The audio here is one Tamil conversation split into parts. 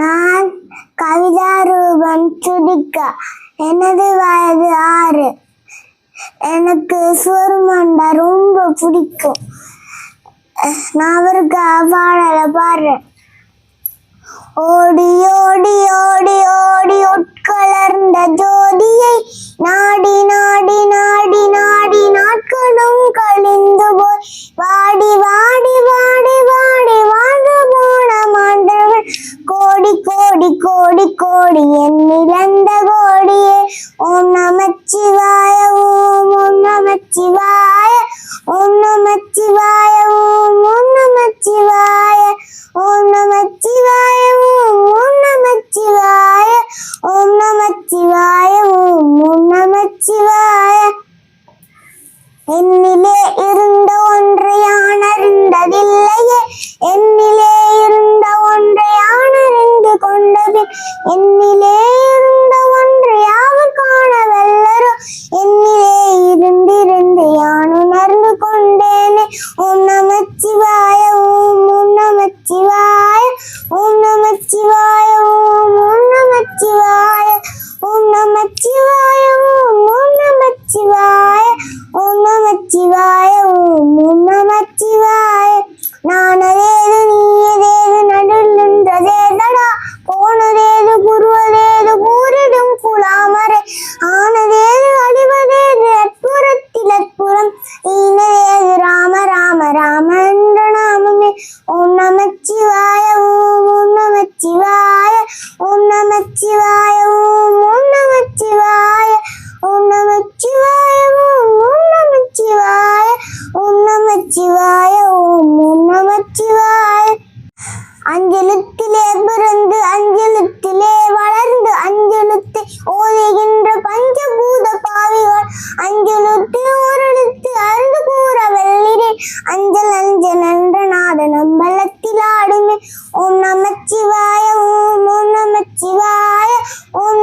நான் கவிதா ரூபன் சுடிக்கா எனது வயது ஆறு. எனக்கு சுவர்மண்டா ரொம்ப பிடிக்கும். நான் அவருக்கு பாடலை பாடுறேன். ஓடி ஓடி ஓடி ஓடி கோடியே நிலந்த கோடியே ஓம் நமச்சிவாய ஓம் ஓம் நமச்சிவாய ஓம் நமச்சிவாய ஓம் ஓம் நமச்சிவாய ஓம் நமச்சிவாய ஓம் ஓம் நமச்சிவாய ஓம் நமச்சிவாய ஓம் ஓம் நமச்சிவாய என்னிலே இருந்த ஒன்றை யான் அறிந்ததில்லையே என்னிலே என்னிலே இருந்த ஒன்று யாவர் காணவல்லரோ என்னிலே இருந்திருந்து யான் உணர்ந்து கொண்டேனே உன் நமச்சிவாய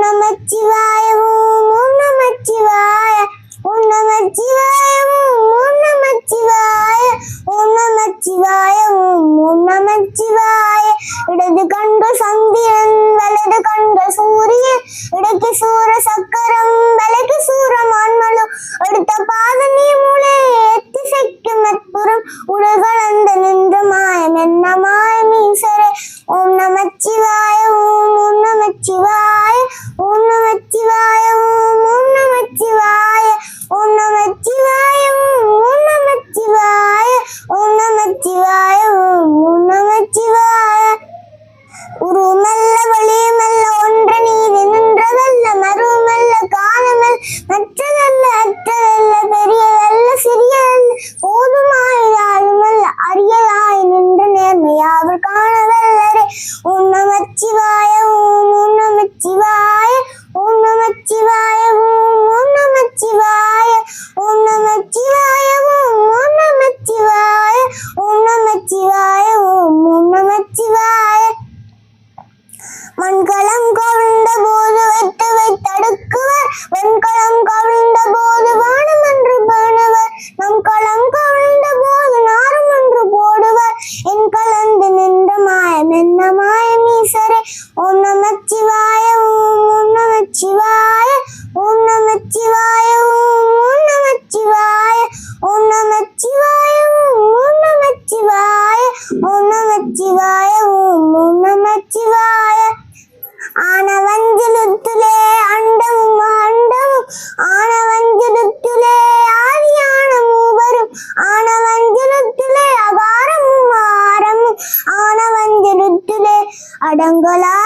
நமச்சிவாய ஓம் நமச்சிவாய ஓம் ஓம் நமச்சிவாய ஓம் நமச்சிவாய ஓம் ஓம் நமச்சிவாய ஓம் நமச்சிவாய ஓம் ஓம் நமச்சிவாய இடது கண்டு சந்திரன் வலது கண்டு சூரியன் இடக்கு சூர சக்கரம் வலக்கு சூர மான்மலு அடுத்த பாத நீ மூளை எத்தி செக்கும் அற்புறம் உலகளந்த நின்ற மாயம் என்ன மாயம் ஈஸ்வரே? ஓம் நமச்சிவாய ஓம் ஓம் நமச்சிவாய ஓம் நமச்சிவாய ஓம் வெண்கலம் கவிழ்ந்த போது வானம் என்று பேணுவர் நம் களம் கவிழ்ந்த போது நாரும் என்று போடுவர். என் கலந்து நின்ற மாயம் என்ன மாயம் ஈஸ்வரே ஓம் நமச்சிவாய ஓம் நமச்சிவாய. ஆனவஞ்சலுத்திலே அடங்கலாவதுச்சதே ஓம் நமச்சிவாய